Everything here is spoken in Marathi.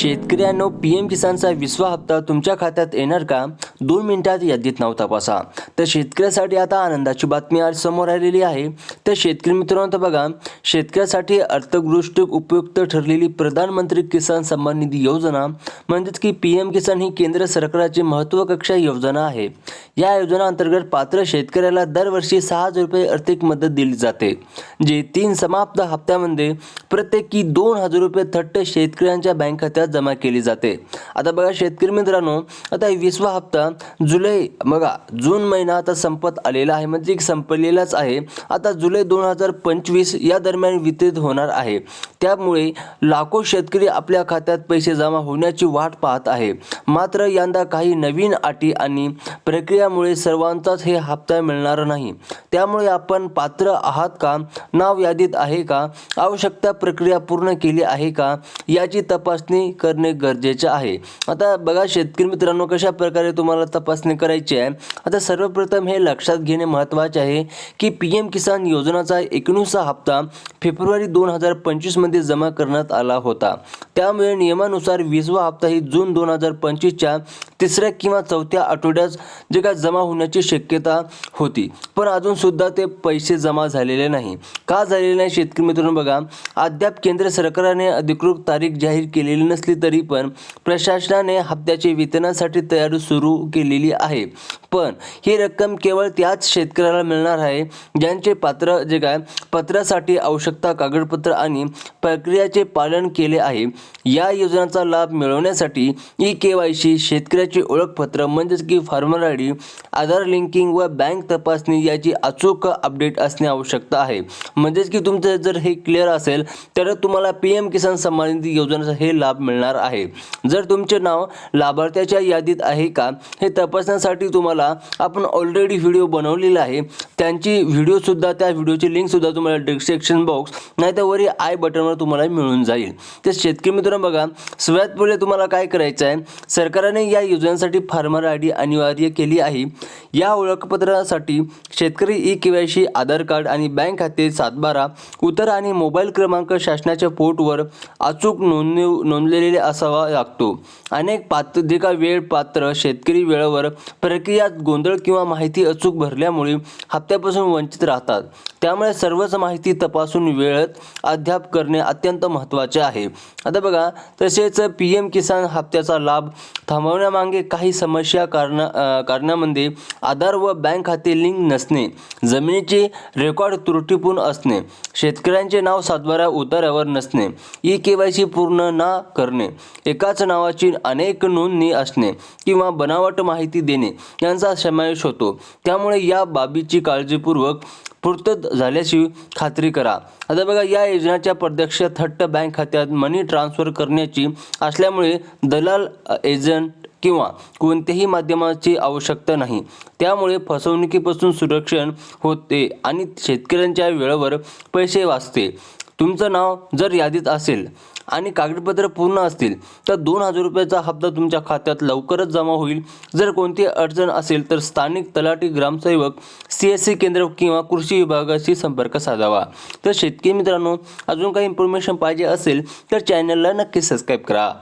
शेतकऱ्यांनो पी एम किसानचा विसवा हप्ता तुमच्या खात्यात येणार का? दोन मिनिटात यादीत नाव तपासा. तर शेतकऱ्यासाठी आता आनंदाची बातमी आज समोर आलेली आहे. तर शेतकरी मित्रांनो तर बघा. शेतकऱ्यासाठी अर्थदृष्टी उपयुक्त ठरलेली प्रधानमंत्री किसान सन्मान निधी योजना म्हणजेच की पी एम किसान ही केंद्र सरकारची महत्त्वाकांक्षा योजना आहे. या योजना अंतर्गत पात्र शेतकऱ्याला दरवर्षी सहा हजार रुपये आर्थिक मदत दिली जाते जे तीन समाप्त हप्त्यामध्ये प्रत्येकी दोन हजार रुपये थट्ट शेतकऱ्यांच्या बँक खात्यात जमा केली जाते. आता बघा शेतकरी मित्रांनो आता वीसवा विसवा हप्ता जुलै बघा जून महिना आता संपत आलेला आहे. म्हणजे संपलेलाच आहे. आता जुलै दोन हजार पंचवीस या दरम्यान वितरित होणार आहे. त्यामुळे लाखो शेतकरी आपल्या खात्यात पैसे जमा होण्याची वाट पाहत आहे. मात्र यंदा काही नवीन अटी आणि प्रक्रिया असल्यामुळे सर्वांचाच हे हप्ता मिळणार नाही. त्यामुळे आपण पात्र आहात का? नाव यादीत आहे का? आवश्यकता प्रक्रिया पूर्ण केली आहे का? याची तपासणी करणे गरजेचे आहे. आता बघा शेतकरी मित्रांनो कशा प्रकारे तुम्हाला तपासणी करायची आहे? आता सर्वप्रथम हे लक्षात घेणे महत्त्वाचे आहे की पी एम किसान योजनाचा एकोणीसचा हप्ता फेब्रुवारी दोन हजार पंचवीसमध्ये जमा करण्यात आला होता. त्यामुळे नियमानुसार वीसवा हप्ता ही जून दोन हजार पंचवीसच्या तिसऱ्या किंवा चौथ्या आठवड्यात जे काय जमा होण्याची शक्यता होती. पण अजून सुद्धा ते पैसे जमा झालेले नाही. का झालेले नाही शेतकरी मित्रांनो बघा अद्याप केंद्र सरकारने अधिकृत तारीख जाहीर केलेली नसली तरी पण प्रशासनाने हप्त्याचे वेतनासाठी तयारी सुरू केलेली आहे. पण ही रक्कम केवळ त्याच शेतकऱ्याला मिळणार आहे ज्यांचे पात्र जे काय पत्रासाठी आवश्यकता कागदपत्र आणि प्रक्रियाचे पालन केले आहे. या योजनेचा लाभ मिळवण्यासाठी ई के वाय सी शेतकऱ्याचे ओळखपत्र म्हणजेच की farmer I D Aadhaar linking व बँक तपासणी याची अचूक अपडेट असणे आवश्यकता आहे. म्हणजेच की तुमचं जर हे क्लिअर असेल तर तुम्हाला पी एम किसान सन्मान निधी योजनेचा हे लाभ मिळणार आहे. जर तुमचे नाव लाभार्थ्याच्या यादीत आहे का हे तपासण्यासाठी तुम्हाला आपण ऑलरेडी व्हिडिओ बनवलेला आहे. त्यांची व्हिडिओसुद्धा त्या व्हिडिओची लिंकसुद्धा तुम्हाला डिस्क्रिप्शन बॉक्स नाही तर वरी आय बटनवर तुम्हाला मिळून जाईल. तर शेतकरी मित्रांनो बघा सगळ्यात पहिले तुम्हाला काय करायचं आहे सरकारने या योजनेसाठी फार्मर आय डी अनिवार्य केली आहे. या ओळखपत्रासाठी शेतकरी ई केवायसी आधार कार्ड आणि बँक खाते सातबारा उतर आणि मोबाईल क्रमांक शासनाच्या पोर्टवर अचूक नोंदणी नोंदलेले असावा लागतो. अनेक पात्र जे का वेळ पात्र शेतकरी वेळेवर प्रक्रियात गोंधळ किंवा माहिती अचूक भरल्यामुळे हप्त्यापासून वंचित राहतात. त्यामुळे सर्वच माहिती तपासून वेळेत अद्याप करणे अत्यंत महत्त्वाचे आहे. आता बघा तसेच पी एम किसान हप्त्याचा लाभ थांबवण्यामागे काही समस्या कारणा कारणामध्ये आधार व बँक खाते लिंक नसणे जमिनीचे रेकॉर्ड त्रुटीपूर्ण असणे शेतकऱ्यांचे नाव सातबारा उतार्यावर नसणे ई के वाय सी पूर्ण ना करणे एकाच नावाची अनेक नोंदणी असणे किंवा बनावट माहिती देणे यांचा समावेश होतो. त्यामुळे या बाबीची काळजीपूर्वक पूर्तत झाल्याची खात्री करा. आता बघा या योजनाच्या प्रत्यक्ष थट्ट बँक खात्यात मनी ट्रान्स्फर करण्याची असल्यामुळे दलाल एजंट किंवा कोणत्याही माध्यमाची आवश्यकता नाही. त्यामुळे फसवणुकीपासून सुरक्षण होते आणि शेतकऱ्यांच्या वेळेवर पैसे वाचते. तुमचं नाव जर यादीत असेल आणि कागदपत्र पूर्ण असतील तर दोन हजार रुपयाचा हप्ता तुमच्या खात्यात लवकरच जमा होईल. जर कोणती अडचण असेल तर स्थानिक तलाठी ग्रामसेवक सी एस सी केंद्र किंवा कृषी विभागाशी संपर्क साधावा. तर शेतकरी मित्रांनो अजून काही इन्फॉर्मेशन पाहिजे असेल तर चॅनलला नक्की सबस्क्राईब करा.